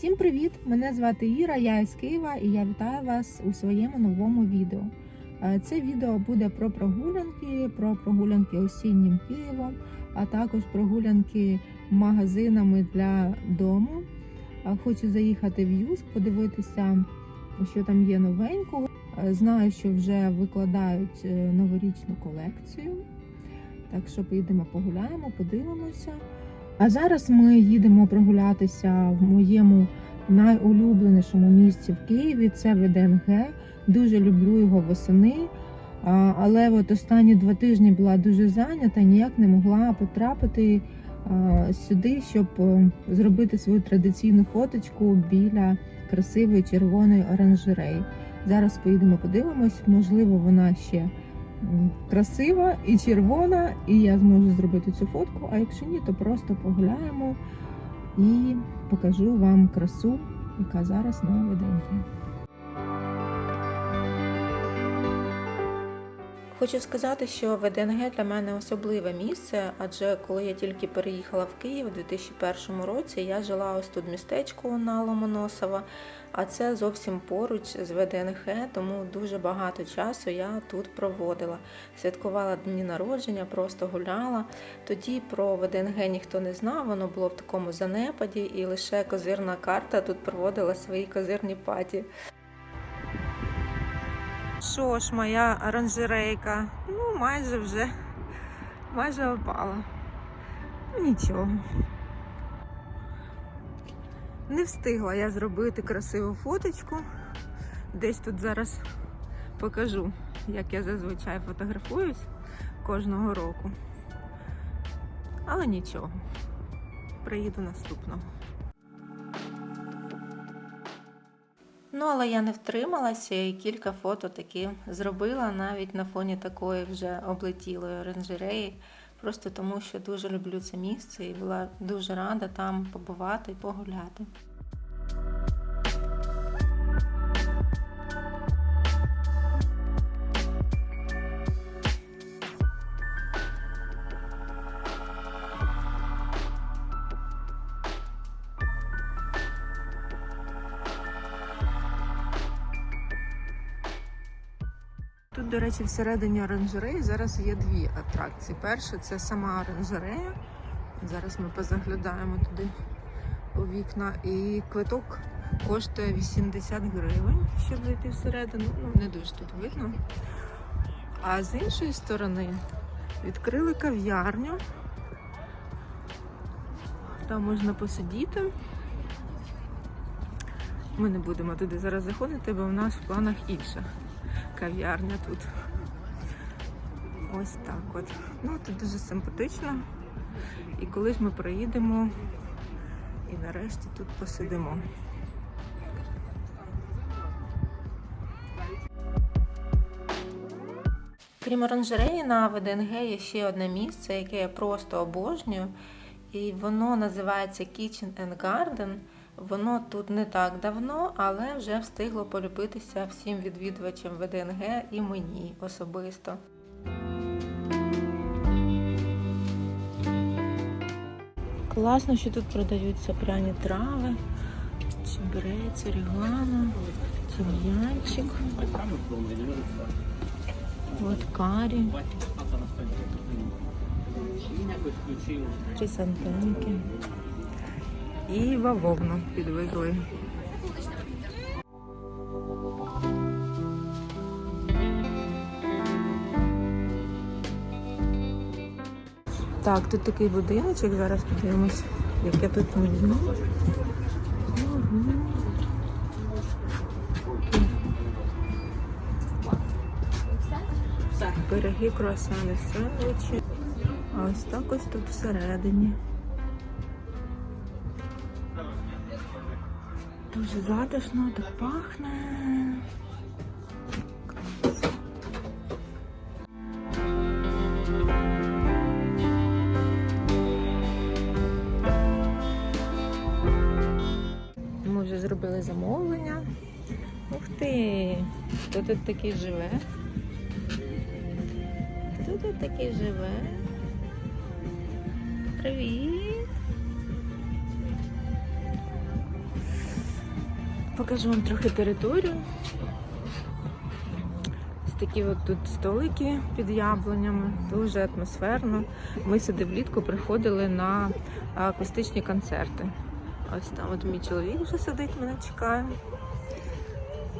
Всім привіт! Мене звати Іра, я із Києва і я вітаю вас у своєму новому відео. Е, Це відео буде про прогулянки, про прогулянки осіннім Києвом, а також прогулянки магазинами для дому. Е, Хочу заїхати в Юск, подивитися, що там є новенького. Е, Знаю, що вже викладають новорічну колекцію. Так що поїдемо погуляємо, подивимося. А зараз ми їдемо прогулятися в моєму найулюбленішому місці в Києві. Це ВДНГ. Дуже люблю його восени. Але от останні два тижні була дуже зайнята, ніяк не могла потрапити сюди, щоб е, зробити свою традиційну фоточку біля красивої червоної оранжереї. Зараз поїдемо подивимось, можливо, вона ще красива і червона, і я зможу зробити цю фотку. А якщо ні, то просто погуляємо і покажу вам красу, яка зараз на виданні. Хочу сказати, що ВДНГ для мене особливе місце, адже коли я тільки переїхала в Київ у 2001 році, я жила ось тут в містечку на Ломоносова, а це зовсім поруч з ВДНГ, тому дуже багато часу я тут проводила. Святкувала дні народження, просто гуляла. Тоді про ВДНГ ніхто не знав, воно було в такому занепаді, і лише козирна карта тут проводила свої козирні паті. Що ж, моя оранжерейка? Ну, майже вже майже опала. Нічого. Не встигла я зробити красиву фоточку. Десь тут зараз покажу, як я зазвичай фотографуюсь кожного року. Але нічого. Приїду наступного. Ну, але я не втрималася і кілька фото таки зробила навіть на фоні такої вже облетілої оранжереї, просто тому що дуже люблю це місце і була дуже рада там побувати і погуляти. До речі, всередині оранжереї зараз є дві атракції. Перша це сама оранжерея. Зараз ми позаглядаємо туди у вікна. І квиток коштує 80 гривень, щоб зайти всередину. Ну, не дуже тут видно. А з іншої сторони відкрили кав'ярню. Там можна посидіти. Ми не будемо туди зараз заходити, бо в нас в планах інша кав'ярня тут. Ось так от. Ну, тут дуже симпатично. І колись ми приїдемо і нарешті тут посидимо. Крім оранжереї на ВДНГ є ще одне місце, яке я просто обожнюю. І воно називається Kitchen and Garden. Воно тут не так давно, але вже встигло полюбитися всім відвідувачам ВДНГ і мені особисто. Класно, що тут продаються пряні трави, чебрець, орігано, тім'янчик, от карі, хризантемки і бавовну підвезли. Так, тут такий будиночок, зараз подивимось, яке тут меню. Пироги, круасани, сендвічі. А ось так ось тут всередині. Дуже затишно, так пахне. Ми вже зробили замовлення. Ух ти! Хто тут такий живе? Хто тут такий живе? Привіт! Покажу вам трохи територію. Ось такі от тут столики під яблунями, дуже атмосферно. Ми сюди влітку приходили на акустичні концерти. Ось там от мій чоловік вже сидить, мене чекає.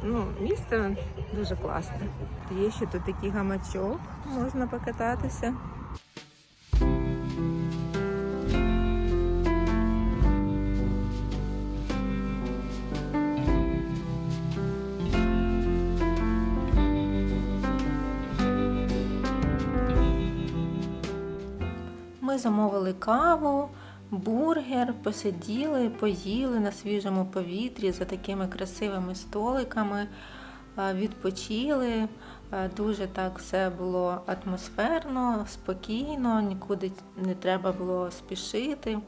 Ну, місце дуже класне. Є ще тут такий гамачок, можна покататися. Замовили каву, бургер, посиділи, поїли на свіжому повітрі за такими красивими столиками, е, відпочили. Е, Дуже так все було атмосферно, спокійно, нікуди не треба було спішити.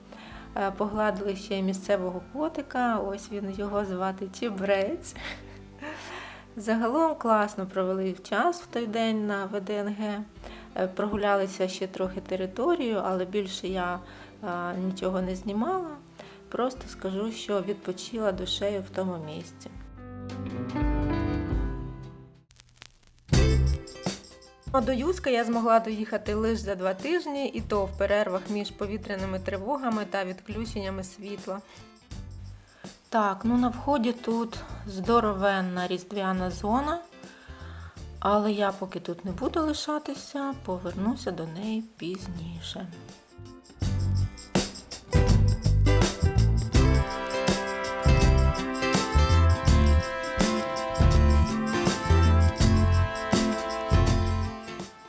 Е, Погладили ще місцевого котика, ось він його звати Чебрець. Загалом класно провели час в той день на ВДНГ. Е, Прогулялися ще трохи територію, але більше я е, нічого не знімала. Просто скажу, що відпочила душею в тому місці. До Юска я змогла доїхати лише за два тижні, і то в перервах між повітряними тривогами та відключеннями світла. Так, ну на вході тут здоровенна різдвяна зона. Але я поки тут не буду лишатися, повернуся до неї пізніше.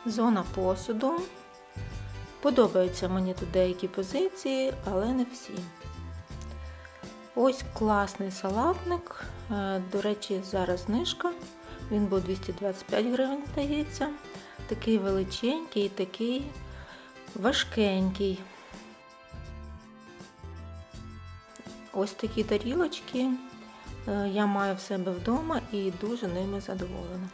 Зона посуду. Подобаються мені тут деякі позиції, але не всі. Ось класний салатник. Е, До речі, зараз знижка. Він був 225 гривень, здається. Такий величенький, і такий важкенький. Ось такі тарілочки е, я маю в себе вдома і дуже ними задоволена.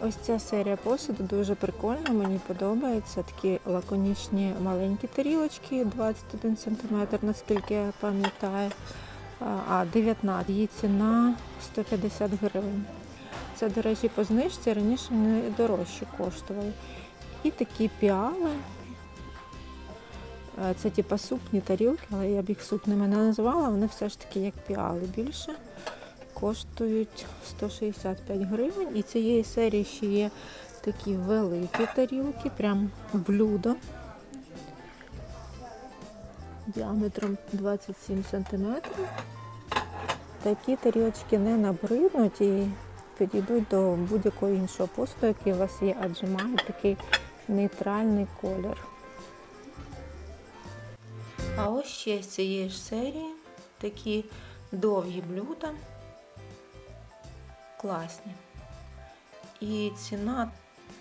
Ось ця серія посуду дуже прикольна, мені подобається. Такі лаконічні маленькі тарілочки, 21 см, наскільки я пам'ятаю. А 19 її ціна 150 гривень. Це, до по знижці раніше не дорожче коштували. І такі піали. Е, Це типа супні тарілки, але я б їх супними не називала, вони все ж таки як піали більше. Коштують 165 гривень. І цієї серії ще є такі великі тарілки, прям блюдо. Діаметром 27 см. Такі тарілочки не набриднуть і підійдуть до будь-якого іншого посуду, який у вас є, адже мають такий нейтральний колір. А ось ще з цієї ж серії такі довгі блюда. Класні. І ціна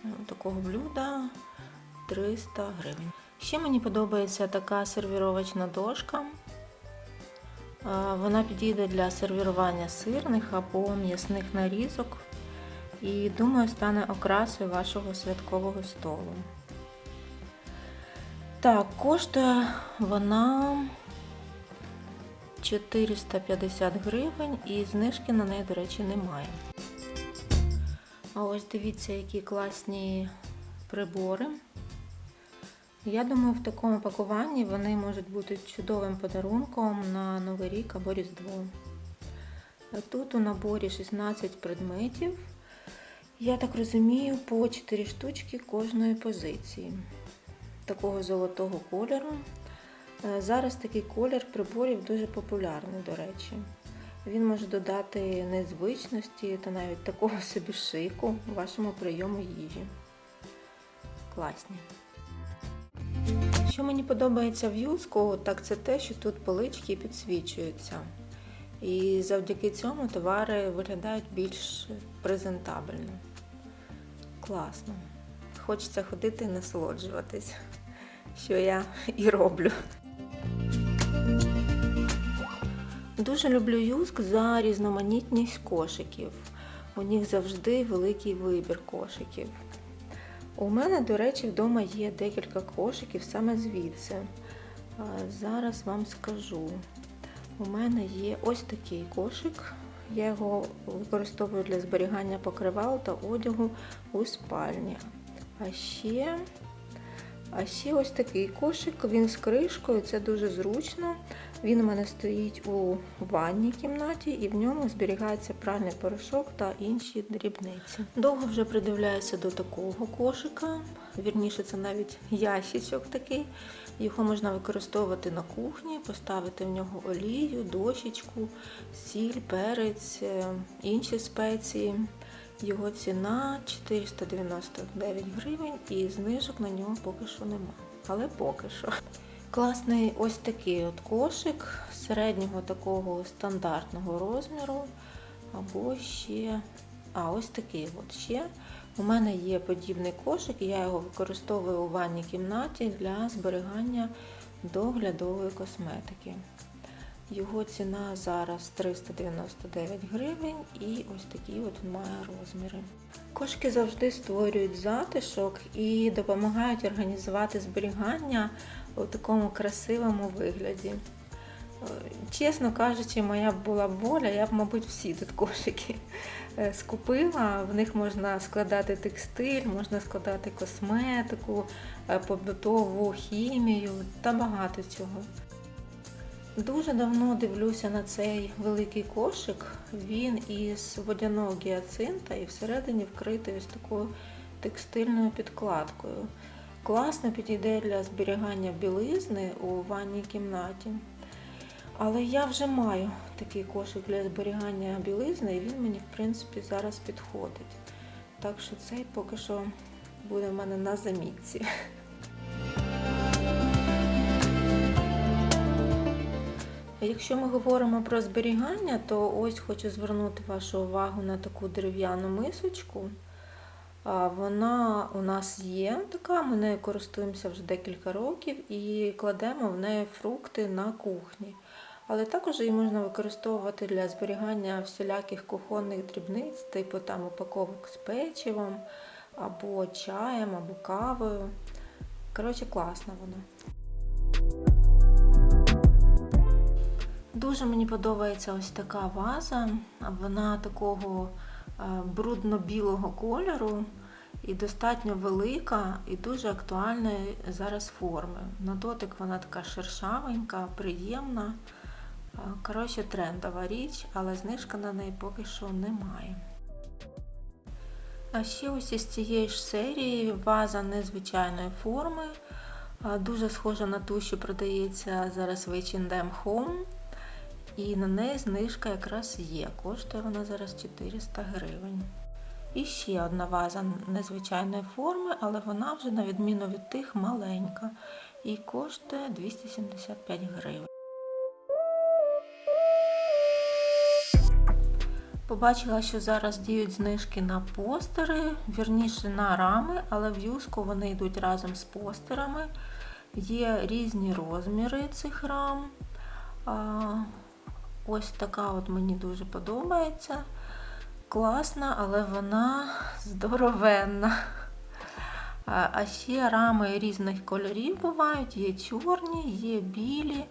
ну, такого блюда 300 гривень. Ще мені подобається така сервіровочна дошка. Вона підійде для сервірування сирних або м'ясних нарізок. І думаю, стане окрасою вашого святкового столу. Так, коштує вона 450 гривень і знижки на неї, до речі, немає. А ось дивіться, які класні прибори. Я думаю, в такому пакуванні вони можуть бути чудовим подарунком на Новий рік або Різдво. Тут у наборі 16 предметів. Я так розумію, по 4 штучки кожної позиції. Такого золотого кольору. Е, Зараз такий колір приборів дуже популярний, до речі. Він може додати незвичності та навіть такого собі шику вашому прийому їжі. Класні. Що мені подобається в юску, так це те, що тут полички підсвічуються. І завдяки цьому товари виглядають більш презентабельно. Класно. Хочеться ходити і насолоджуватись, що я і роблю. Дуже люблю юск за різноманітність кошиків. У них завжди великий вибір кошиків. У мене, до речі, вдома є декілька кошиків саме звідси. Зараз вам скажу. У мене є ось такий кошик. Я його використовую для зберігання покривал та одягу у спальні. А ще, а ще ось такий кошик, він з кришкою, це дуже зручно. Він у мене стоїть у ванній кімнаті і в ньому зберігається пральний порошок та інші дрібниці. Довго вже придивляюся до такого кошика. Вірніше, це навіть ящичок такий. Його можна використовувати на кухні, поставити в нього олію, дощечку, сіль, перець, е, інші спеції. Його ціна 499 гривень і знижок на нього поки що нема. Але поки що. Класний ось такий от кошик середнього такого стандартного розміру. Або ще. А, ось такий от ще. У мене є подібний кошик, я його використовую у ванній кімнаті для зберігання доглядової косметики. Його ціна зараз 399 гривень і ось такі от він має розміри. Кошки завжди створюють затишок і допомагають організувати зберігання у такому красивому вигляді. Е, Чесно кажучи, моя була б воля, я б, мабуть, всі тут кошики е, скупила. В них можна складати текстиль, можна складати косметику, е, побутову хімію та багато чого. Дуже давно дивлюся на цей великий кошик. Він із водяного гіацинта і всередині вкритий ось такою текстильною підкладкою. Класно підійде для зберігання білизни у ванній кімнаті. Але я вже маю такий кошик для зберігання білизни, і він мені, в принципі, зараз підходить. Так що цей поки що буде в мене на замітці. Якщо ми говоримо про зберігання, то ось хочу звернути вашу увагу на таку дерев'яну мисочку. Вона у нас є така, ми нею користуємося вже декілька років і кладемо в неї фрукти на кухні. Але також її можна використовувати для зберігання всіляких кухонних дрібниць, типу там упаковок з печивом, або чаєм, або кавою. Коротше, класна вона. Дуже мені подобається ось така ваза. Вона такого брудно-білого кольору і достатньо велика і дуже актуальної зараз форми. На дотик вона така шершавенька, приємна. Е, Коротше, трендова річ, але знижка на неї поки що немає. А ще ось із цієї ж серії ваза незвичайної форми. Е, Дуже схожа на ту, що продається зараз в H&M Home. І на неї знижка якраз є. Коштує вона зараз 400 гривень. І ще одна ваза незвичайної форми, але вона вже, на відміну від тих, маленька. І коштує 275 гривень. Побачила, що зараз діють знижки на постери, вірніше на рами, але в юску вони йдуть разом з постерами. Є різні розміри цих рам. Ось така от мені дуже подобається. Класна, але вона здоровенна. А ще рами різних кольорів бувають. Є чорні, є білі,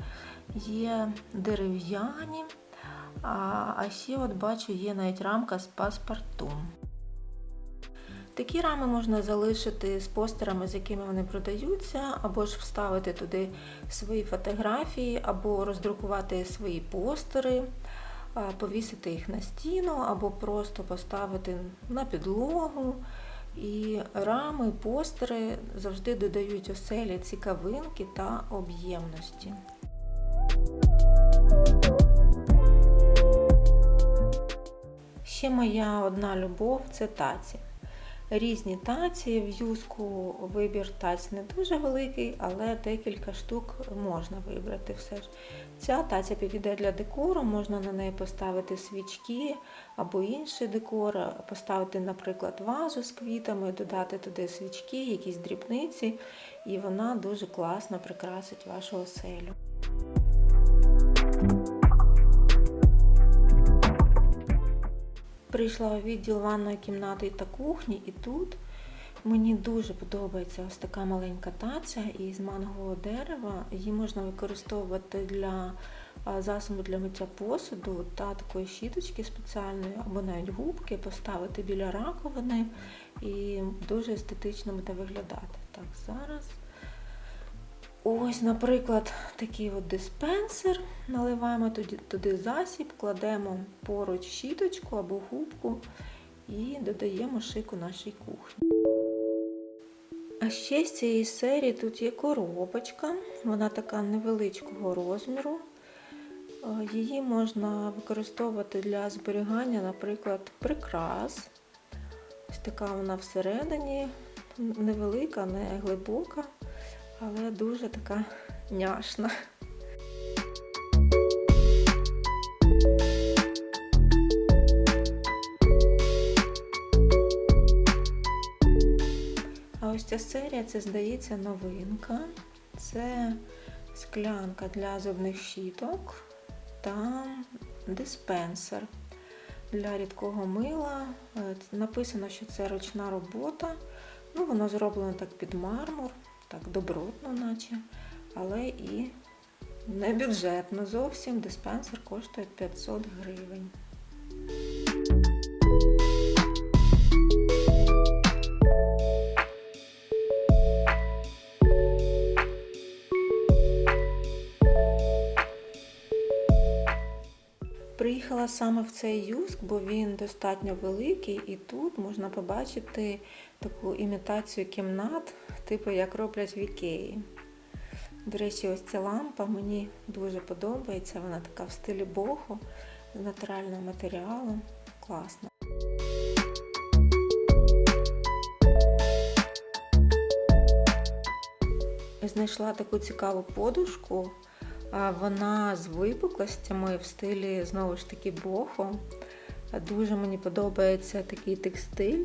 є дерев'яні. А ще от бачу, є навіть рамка з паспортом. Такі рами можна залишити з постерами, з якими вони продаються, або ж вставити туди свої фотографії, або роздрукувати свої постери, повісити їх на стіну, або просто поставити на підлогу. І рами, постери завжди додають оселі цікавинки та об'ємності. Ще моя одна любов це таці різні таці. В юску вибір таць не дуже великий, але декілька штук можна вибрати все ж. Ця таця підійде для декору, можна на неї поставити свічки або інший декор, поставити, наприклад, вазу з квітами, додати туди свічки, якісь дрібниці, і вона дуже класно прикрасить вашу оселю. Прийшла у відділ ванної кімнати та кухні, і тут Мені дуже подобається ось така маленька таця із мангового дерева. Її можна використовувати для засобу для миття посуду та такої щіточки спеціальної, або навіть губки поставити біля раковини і дуже естетично буде виглядати. Так, зараз. Ось, наприклад, такий от диспенсер. Наливаємо туди, туди засіб, кладемо поруч щіточку або губку і додаємо шику нашій кухні. А ще з цієї серії тут є коробочка, вона така невеличкого розміру. Е, Її можна використовувати для зберігання, наприклад, прикрас. Ось така вона всередині, невелика, не глибока, але дуже така няшна. А ось ця серія, це здається новинка. Це склянка для зубних щіток та диспенсер для рідкого мила. Е, Написано, що це ручна робота. Ну, воно зроблено так під мармур, так добротно, наче, але і не бюджетно зовсім. Диспенсер коштує 500 гривень. Приїхала саме в цей юск, бо він достатньо великий, і тут можна побачити таку імітацію кімнат, типу як роблять в Ікеї. До речі, ось ця лампа мені дуже подобається. Вона така в стилі боху з натурального матеріалу. Класно. Знайшла таку цікаву подушку. Вона з випуклостями в стилі знову ж таки бохо. Дуже мені подобається такий текстиль.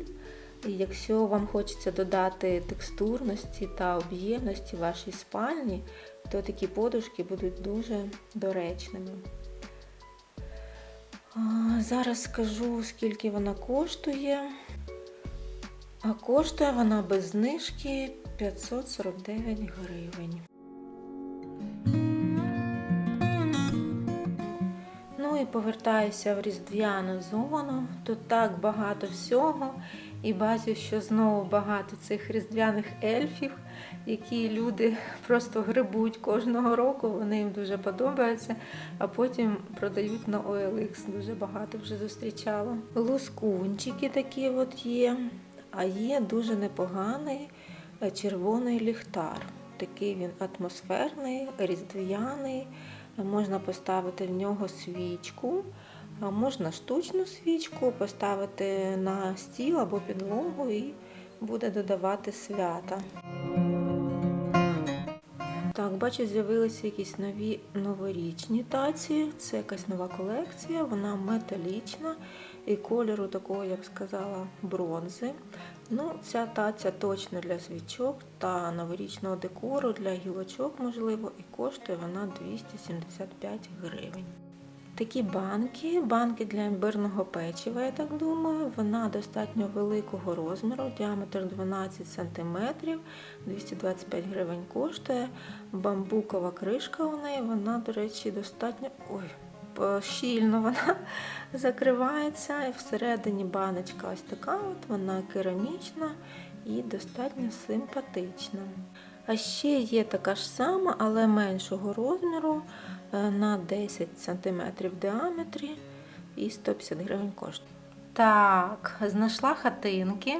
І якщо вам хочеться додати текстурності та об'ємності вашій спальні, то такі подушки будуть дуже доречними. Зараз скажу, скільки вона коштує. А коштує вона без знижки 549 гривень. І повертаюся в різдвяну зону. Тут так багато всього. І бачу, що знову багато цих різдвяних ельфів, які люди просто грибуть кожного року. Вони їм дуже подобаються, а потім продають на OLX. Дуже багато вже зустрічала. Лускунчики такі от є. А є дуже непоганий е, червоний ліхтар. Такий він атмосферний, різдвяний. Можна поставити в нього свічку, можна штучну свічку поставити на стіл або підлогу і буде додавати свята. Так, бачу, з'явилися якісь нові новорічні таці. Це якась нова колекція, вона металічна і кольору такого, я б сказала, бронзи. Ну, Ця таця точно для свічок та новорічного декору, для гілочок, можливо, і коштує вона 275 гривень. Такі банки, банки для імбирного печива, я так думаю, вона достатньо великого розміру, діаметр 12 см, 225 гривень коштує. Бамбукова кришка у неї, вона, до речі, достатньо ой, щільно вона закривається. І всередині баночка ось така, от, вона керамічна і достатньо симпатична. А ще є така ж сама, але меншого розміру на 10 см в діаметрі і 150 гривень коштує. Так, знайшла хатинки.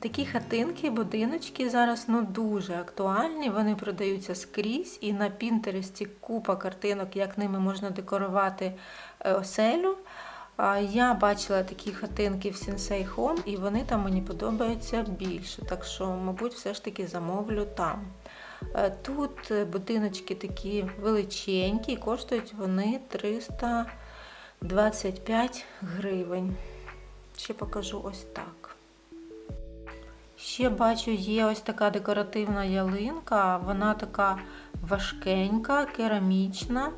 Такі хатинки, будиночки зараз ну, дуже актуальні. Вони продаються скрізь, і на Пінтересті купа картинок, як ними можна декорувати оселю. Я бачила такі хатинки в Sensei Home, і вони там мені подобаються більше. Так що, мабуть, все ж таки замовлю там. Тут будиночки такі величенькі, коштують вони 325 гривень. Ще покажу ось так. Ще бачу, є ось така декоративна ялинка, вона така важкенька, керамічна.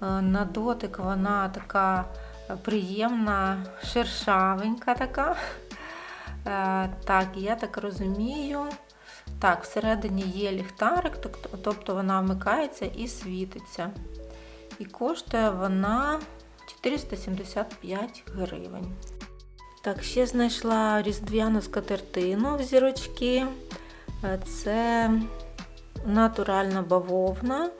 На дотик вона така приємна, шершавенька така. Е, так, я так розумію. Так, всередині є ліхтарик, тобто вона вмикається і світиться. І коштує вона 475 гривень. Так, ще знайшла різдвяну скатертину в зірочки. Е, Це натуральна бавовна.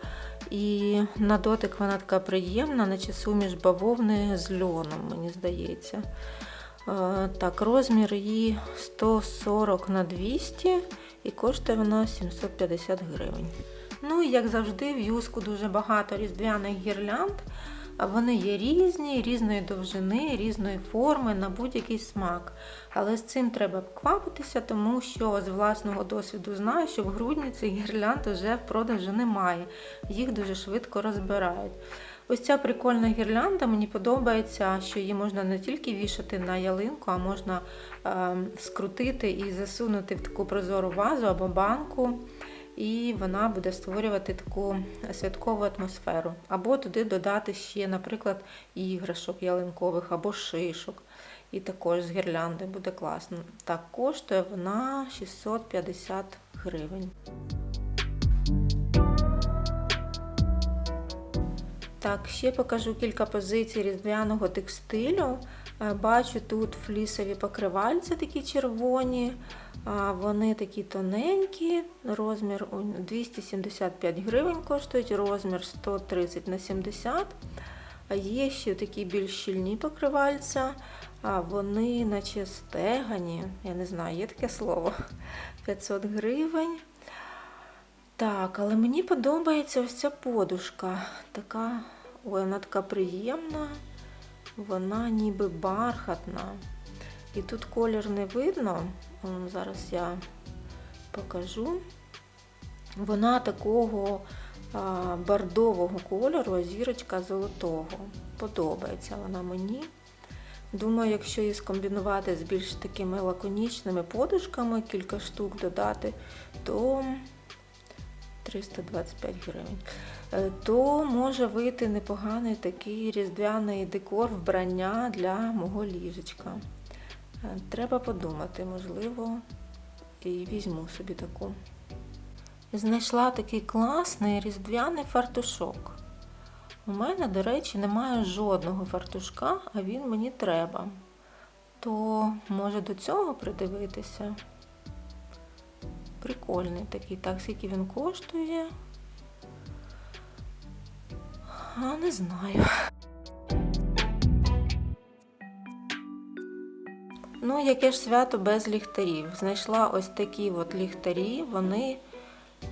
І на дотик вона така приємна, наче суміш бавовни з льоном, мені здається. Е, Так, розмір її 140 на 200 і коштує вона 750 гривень. Ну і як завжди, в юску дуже багато різдвяних гірлянд. Вони є різні, різної довжини, різної форми на будь-який смак. Але з цим треба квапитися, тому що з власного досвіду знаю, що в грудні цих гірлянд вже в продажу немає. Їх дуже швидко розбирають. Ось ця прикольна гірлянда, мені подобається, що її можна не тільки вішати на ялинку, а можна е, скрутити і засунути в таку прозору вазу або банку. І вона буде створювати таку святкову атмосферу. Або туди додати ще, наприклад, іграшок ялинкових або шишок. І також з гірлянди буде класно. Так, коштує вона 650 гривень. Так, ще покажу кілька позицій різдвяного текстилю. Е, Бачу тут флісові покривальці такі червоні. Вони такі тоненькі, розмір 275 гривень коштують, розмір 130 на 70. А є ще такі більш щільні покривальця, вони наче стегані, я не знаю, є таке слово 500 гривень. Так, але мені подобається ось ця подушка. Така, ой, вона така приємна, вона ніби бархатна. І тут колір не видно. Зараз я покажу. Вона такого бордового кольору, зірочка золотого. Подобається вона мені. Думаю, якщо її скомбінувати з більш такими лаконічними подушками, кілька штук додати, то 325 гривень. Е, То може вийти непоганий такий різдвяний декор вбрання для мого ліжечка. Е, Треба подумати, можливо, і візьму собі таку. Знайшла такий класний різдвяний фартушок. У мене, до речі, немає жодного фартушка, а він мені треба. То може до цього придивитися. Прикольний такий. Так, скільки він коштує? А не знаю. Ну, яке ж свято без ліхтарів? Знайшла ось такі от ліхтарі, вони,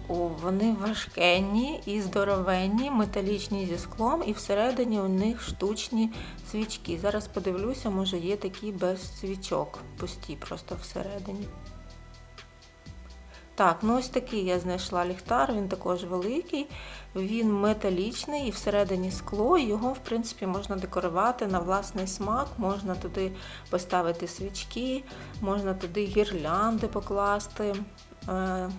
о, вони важкенні і здоровенні, металічні зі склом, і всередині у них штучні свічки. Зараз подивлюся, може є такі без свічок, пусті просто всередині. Так, ну ось такий я знайшла ліхтар, він також великий, він металічний і всередині скло, його, в принципі, можна декорувати на власний смак, можна туди поставити свічки, можна туди гірлянди покласти. Е,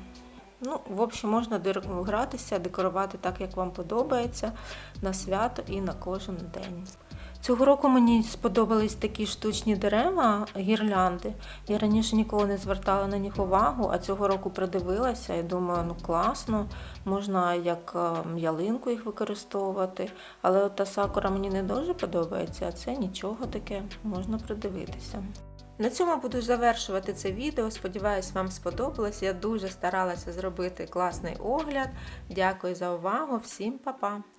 Ну, в общем, можна гратися, декорувати так, як вам подобається, на свято і на кожен день. Цього року мені сподобались такі штучні дерева, гірлянди. Я раніше ніколи не звертала на них увагу, а цього року придивилася і думаю, ну класно, можна як е, ялинку їх використовувати. Але от та сакура мені не дуже подобається, а це нічого таке, можна придивитися. На цьому буду завершувати це відео. Сподіваюсь, вам сподобалось. Я дуже старалася зробити класний огляд. Дякую за увагу. Всім па-па!